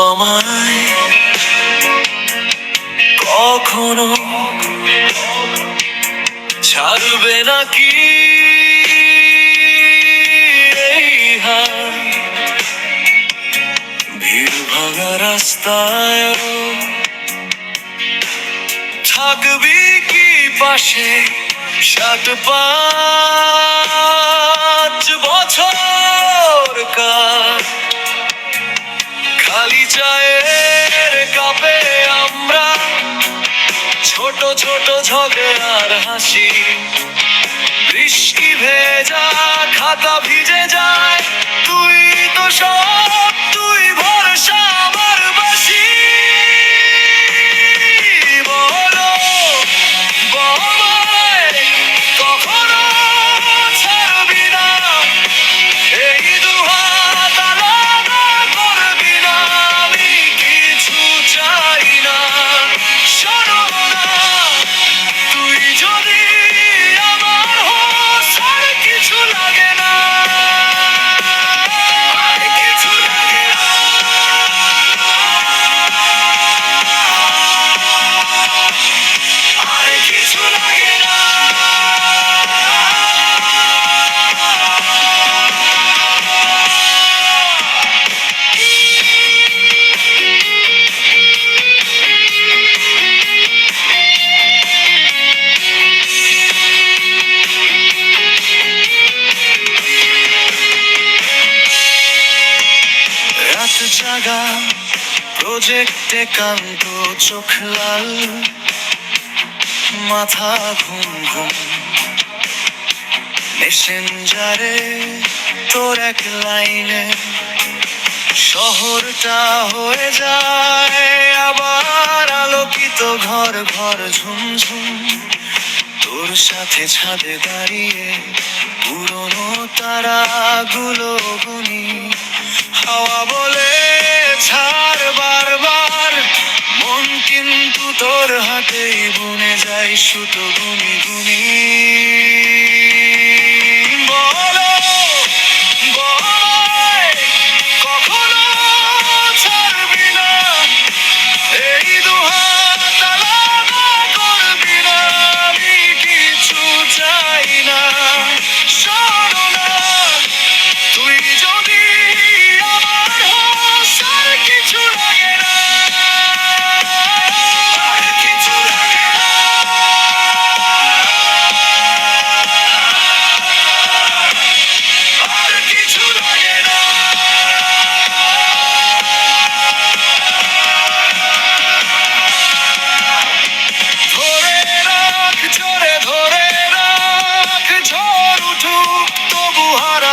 আমায় কখনো ছাড়বে নাকি ভিড় ভাঙা রাস্তায় থাকবি কি পাশে? ষাট পাঁচ বছর কার খালি চায়ের কাপে আমরা ছোট ছোট ঝগড়ার হাসি। বৃষ্টি ভেজা খাতা ভিজে যায়। জাগা প্রজেক্টে কান্ত চোখ লাল, মাথা ঘুম ঘুম। মেসেঞ্জারে তোর এক লাইনে, শহরটা হয়ে যায়, আবার আলোকিত ঘর ঘর ঝুমঝুম তোর সাথে ছাদে দাঁড়িয়ে পুরনো তারাগুলো গুনি, হাওয়া বলে ছাড় বারবার। মন কিন্তু তোর হাতেই বুনে যায় সুতো গুনি গুনি